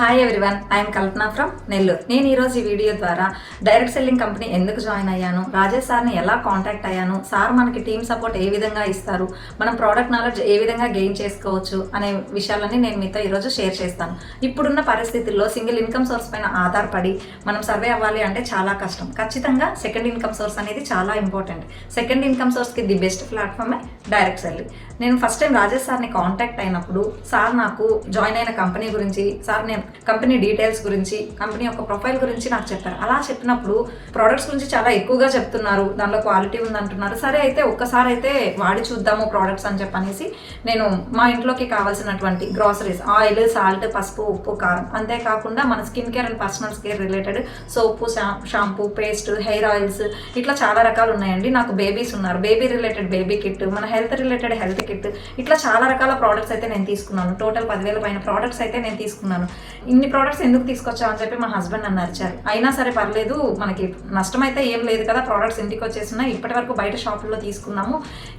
Hi everyone I'm Kalpana from Nellore నేను ఈరోజు ఈ వీడియో ద్వారా డైరెక్ట్ సెల్లింగ్ కంపెనీ ఎందుకు జాయిన్ అయ్యాను రాజేష్ సార్ని ఎలా కాంటాక్ట్ అయ్యాను సార్ మనకి టీమ్ సపోర్ట్ ఏ విధంగా ఇస్తారు మనం ప్రోడక్ట్ నాలెడ్జ్ ఏ విధంగా గెయిన్ చేసుకోవచ్చు అనే విషయాలన్నీ నేను మీతో ఈరోజు షేర్ చేస్తాను. ఇప్పుడున్న పరిస్థితుల్లో సింగిల్ ఇన్కమ్ సోర్స్ పైన ఆధారపడి మనం సర్వే అవ్వాలి అంటే చాలా కష్టం. ఖచ్చితంగా సెకండ్ ఇన్కమ్ సోర్స్ అనేది చాలా ఇంపార్టెంట్ సెకండ్ ఇన్కమ్ సోర్స్కి ది బెస్ట్ ప్లాట్ఫామే డైరెక్ట్ సెల్లింగ్ నేను ఫస్ట్ టైం రాజేష్ సార్ని కాంటాక్ట్ అయినప్పుడు సార్ నాకు జాయిన్ అయిన కంపెనీ గురించి సార్ నేను కంపెనీ డీటెయిల్స్ గురించి కంపెనీ యొక్క ప్రొఫైల్ గురించి నాకు చెప్పారు. అలా చెప్పినప్పుడు ప్రోడక్ట్స్ గురించి చాలా ఎక్కువగా చెప్తున్నారు. దానిలో క్వాలిటీ ఉంది అంటున్నారు సరే అయితే ఒక్కసారి అయితే వాడి చూద్దాము ప్రోడక్ట్స్ అని చెప్పనేసి నేను మా ఇంట్లోకి కావాల్సినటువంటి గ్రాసరీస్ ఆయిల్ సాల్ట్ పసుపు ఉప్పు కారం. అంతేకాకుండా మన skin care and personal care related soap shampoo paste hair oils ఇట్లా చాలా రకాలు ఉన్నాయండి. నాకు బేబీస్ ఉన్నారు. బేబీ రిలేటెడ్ బేబీ కిట్ మన హెల్త్ రిలేటెడ్ హెల్త్ కిట్ ఇట్లా చాలా రకాల ప్రోడక్ట్స్ అయితే నేను తీసుకున్నాను. టోటల్ పదివేల పైన ప్రోడక్ట్స్ అయితే నేను తీసుకున్నాను. ఇన్ని ప్రోడక్ట్స్ ఎందుకు తీసుకొచ్చావు అని చెప్పి మా హస్బెండ్ నన్ను అరిచారు. అయినా సరే పర్లేదు మనకి నష్టం అయితే ఏం లేదు కదా ప్రోడక్ట్స్ ఇంటికి వచ్చేసినా ఇప్పటి వరకు బయట షాపుల్లో తీసుకున్నాము.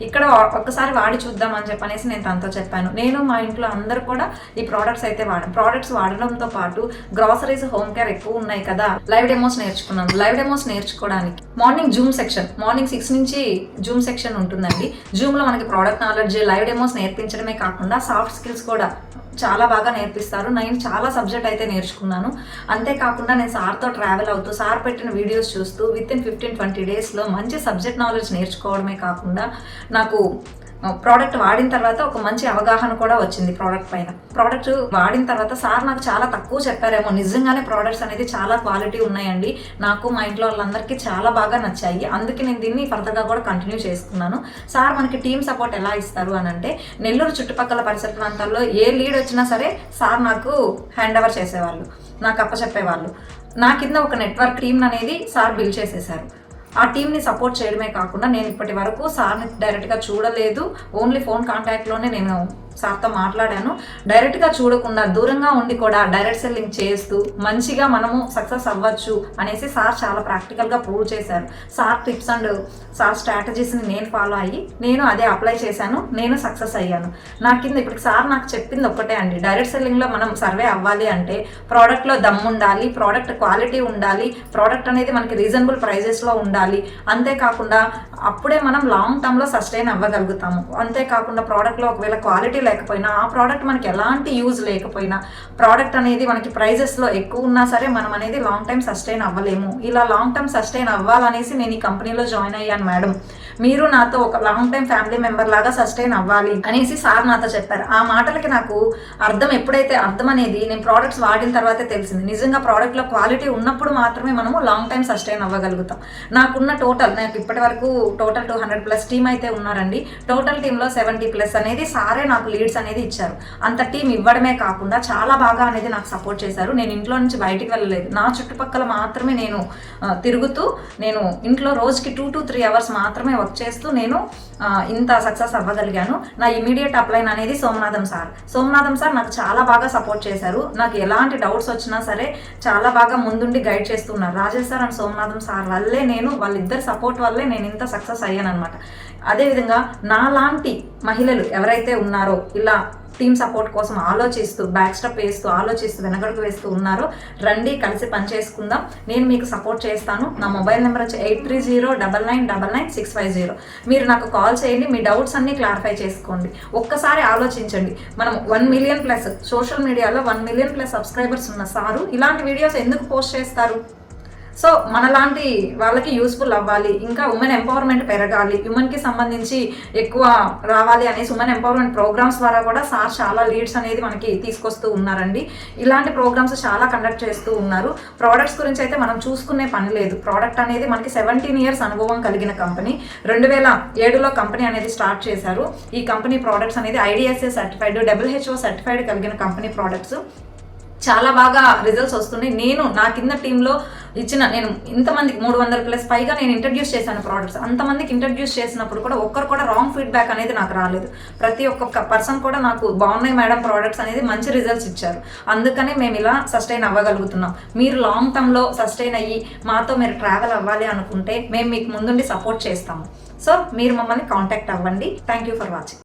ఇక్కడ ఒక్కసారి వాడి చూద్దాం అని చెప్పనేసి నేను తనతో చెప్పాను. నేను మా ఇంట్లో అందరూ కూడా ఈ ప్రోడక్ట్స్ అయితే వాడాను ప్రోడక్ట్స్ వాడడంతో పాటు గ్రాసరీస్ హోమ్ కేర్ ఎక్కువ ఉన్నాయి కదా. లైవ్ డెమోస్ నేర్చుకున్నాను లైవ్ డెమోస్ నేర్చుకోవడానికి morning zoom section morning six నుంచి జూమ్ సెక్షన్ ఉంటుందండి. జూమ్లో మనకి ప్రోడక్ట్ నాలెడ్జ్ లైవ్ డెమోస్ నేర్పించడమే కాకుండా సాఫ్ట్ స్కిల్స్ కూడా చాలా బాగా నేర్పిస్తారు. నేను చాలా సబ్జెక్ట్ అయితే నేర్చుకున్నాను. అంతేకాకుండా నేను సార్తో ట్రావెల్ అవుతూ సార్ పెట్టిన వీడియోస్ చూస్తూ విత్ ఇన్ ఫిఫ్టీన్ ట్వంటీ డేస్లో మంచి సబ్జెక్ట్ నాలెడ్జ్ నేర్చుకోవడమే కాకుండా నాకు ప్రోడక్ట్ వాడిన తర్వాత ఒక మంచి అవగాహన కూడా వచ్చింది ప్రోడక్ట్ పైన. ప్రోడక్ట్ వాడిన తర్వాత సార్ నాకు చాలా తక్కువ చెప్పారేమో నిజంగానే ప్రోడక్ట్స్ అనేది చాలా క్వాలిటీ ఉన్నాయండి. నాకు మా ఇంట్లో వాళ్ళందరికీ చాలా బాగా నచ్చాయి. అందుకే నేను దీన్ని ఫర్దర్గా కూడా కంటిన్యూ చేసుకున్నాను సార్ మనకి టీమ్ సపోర్ట్ ఎలా ఇస్తారు? అని అంటే నెల్లూరు చుట్టుపక్కల పరిసర ప్రాంతాల్లో ఏ లీడ్ వచ్చినా సరే సార్ నాకు హ్యాండ్ ఓవర్ చేసేవాళ్ళు. నాకు అప్పచెప్పేవాళ్ళు. నా కింద ఒక నెట్వర్క్ టీమ్ అనేది సార్ బిల్డ్ చేసేసారు. ఆ టీంని సపోర్ట్ చేయడమే కాకుండా నేను ఇప్పటి వరకు సార్ని డైరెక్ట్గా చూడలేదు. ఓన్లీ ఫోన్ కాంటాక్ట్లోనే నేను సార్తో మాట్లాడాను. డైరెక్ట్గా చూడకుండా దూరంగా ఉండి కూడా డైరెక్ట్ సెల్లింగ్ చేస్తూ మంచిగా మనము సక్సెస్ అవ్వచ్చు అనేసి సార్ చాలా ప్రాక్టికల్గా ప్రూవ్ చేశారు. సార్ టిప్స్ అండ్ సార్ స్ట్రాటజీస్ని నేను ఫాలో అయ్యి నేను అదే అప్లై చేశాను. నేను సక్సెస్ అయ్యాను. నా కింద ఇప్పుడు సార్ నాకు చెప్పింది ఒక్కటే అండి. డైరెక్ట్ సెల్లింగ్లో మనం సర్వే అవ్వాలి అంటే ప్రోడక్ట్లో దమ్ ఉండాలి ప్రోడక్ట్ క్వాలిటీ ఉండాలి ప్రోడక్ట్ అనేది మనకి రీజనబుల్ ప్రైజెస్లో ఉండాలి. అంతేకాకుండా అప్పుడే మనం లాంగ్ టర్మ్లో సస్టైన్ అవ్వగలుగుతాము. అంతేకాకుండా ప్రోడక్ట్లో ఒకవేళ క్వాలిటీ లేకపోయినా ఆ ప్రోడక్ట్ మనకి ఎలాంటి యూజ్ లేకపోయినా ప్రోడక్ట్ అనేది మనకి ప్రైజెస్లో ఎక్కువ ఉన్నా సరే మనం అనేది లాంగ్ టైం సస్టైన్ అవ్వలేము. ఇలా లాంగ్ టైం సస్టైన్ అవ్వాలనేసి నేను ఈ కంపెనీలో జాయిన్ అయ్యాను మేడం మీరు నాతో ఒక లాంగ్ టైం ఫ్యామిలీ మెంబర్ లాగా సస్టైన్ అవ్వాలి అనేసి సార్ నాతో చెప్పారు. ఆ మాటలకి నాకు అర్థం ఎప్పుడైతే అర్థం అనేది నేను ప్రోడక్ట్స్ వాడిన తర్వాతే తెలిసింది. నిజంగా ప్రోడక్ట్లో క్వాలిటీ ఉన్నప్పుడు మాత్రమే మనము లాంగ్ టైం సస్టైన్ అవ్వగలుగుతాం. నాకున్న టోటల్ నాకు ఇప్పటి వరకు total two hundred plus team అయితే ఉన్నారండి. టోటల్ టీంలో సెవెంటీ ప్లస్ అనేది సారే నాకు లీడ్స్ అనేది ఇచ్చారు. అంత టీం ఇవ్వడమే కాకుండా చాలా బాగా అనేది నాకు సపోర్ట్ చేశారు. నేను ఇంట్లో నుంచి బయటికి వెళ్ళలేదు. నా చుట్టుపక్కల మాత్రమే నేను తిరుగుతూ నేను ఇంట్లో రోజుకి టూ టు త్రీ అవర్స్ మాత్రమే వర్క్ చేస్తూ నేను ఇంత సక్సెస్ అవ్వగలిగాను. నా ఇమీడియట్ అప్లైన్ అనేది సోమనాథం సార్. సోమనాథం సార్ నాకు చాలా బాగా సపోర్ట్ చేశారు. నాకు ఎలాంటి డౌట్స్ వచ్చినా సరే చాలా బాగా ముందుండి గైడ్ చేస్తున్నారు. Rajesh sir and Somanatham sir వల్లే నేను వాళ్ళిద్దరి సపోర్ట్ వల్లే నేను ఇంత సక్సెస్ అయ్యాను అనమాట అదేవిధంగా నాలాంటి మహిళలు ఎవరైతే ఉన్నారో ఇలా టీమ్ సపోర్ట్ కోసం ఆలోచిస్తూ బ్యాక్ స్టెప్ వేస్తూ ఆలోచిస్తూ వెనకడుగు వేస్తూ ఉన్నారో. రండి కలిసి పనిచేసుకుందాం నేను మీకు సపోర్ట్ చేస్తాను. నా మొబైల్ నెంబర్ వచ్చి eight three zero double nine double nine six five zero. మీరు నాకు కాల్ చేయండి మీ డౌట్స్ అన్ని క్లారిఫై చేసుకోండి. ఒక్కసారి ఆలోచించండి. మనం వన్ మిలియన్ ప్లస్ సోషల్ మీడియాలో వన్ మిలియన్ ప్లస్ సబ్స్క్రైబర్స్ ఉన్న సారు. ఇలాంటి వీడియోస్ ఎందుకు పోస్ట్ చేస్తారు? సో మనలాంటి వాళ్ళకి యూస్ఫుల్ అవ్వాలి. ఇంకా ఉమెన్ ఎంపవర్మెంట్ పెరగాలి. ఉమెన్కి సంబంధించి ఎక్కువ రావాలి అనేసి ఉమెన్ ఎంపవర్మెంట్ ప్రోగ్రామ్స్ ద్వారా కూడా సార్ చాలా లీడ్స్ అనేది మనకి తీసుకొస్తూ ఉన్నారండి. ఇలాంటి ప్రోగ్రామ్స్ చాలా కండక్ట్ చేస్తూ ఉన్నారు. ప్రోడక్ట్స్ గురించి అయితే మనం చూసుకునే పని లేదు. ప్రోడక్ట్ అనేది మనకి సెవెంటీన్ ఇయర్స్ అనుభవం కలిగిన కంపెనీ రెండు వేల ఏడులో కంపెనీ అనేది స్టార్ట్ చేశారు. ఈ కంపెనీ ప్రోడక్ట్స్ అనేది ఐడిఎస్ఏ సర్టిఫైడ్ డబ్ల్యూహెచ్ఓ సర్టిఫైడ్ కలిగిన కంపెనీ ప్రోడక్ట్స్ చాలా బాగా రిజల్ట్స్ వస్తున్నాయి. నేను నా కింద టీంలో ఇచ్చిన నేను ఇంతమందికి మూడు వందల ప్లస్ పైగా నేను ఇంట్రడ్యూస్ చేశాను ప్రోడక్ట్స్ అంతమందికి ఇంట్రడ్యూస్ చేసినప్పుడు కూడా ఒక్కరు కూడా రాంగ్ ఫీడ్బ్యాక్ అనేది నాకు రాలేదు. ప్రతి ఒక్క పర్సన్ కూడా నాకు బాగున్నాయి మేడం ప్రోడక్ట్స్ అనేది మంచి రిజల్ట్స్ ఇచ్చారు. అందుకనే మేము ఇలా సస్టైన్ అవ్వగలుగుతున్నాం. మీరు లాంగ్ టర్మ్లో సస్టైన్ అయ్యి మాతో మీరు ట్రావెల్ అవ్వాలి అనుకుంటే మేము మీకు ముందుండి సపోర్ట్ చేస్తాము. సో మీరు మమ్మల్ని కాంటాక్ట్ అవ్వండి. Thank you for watching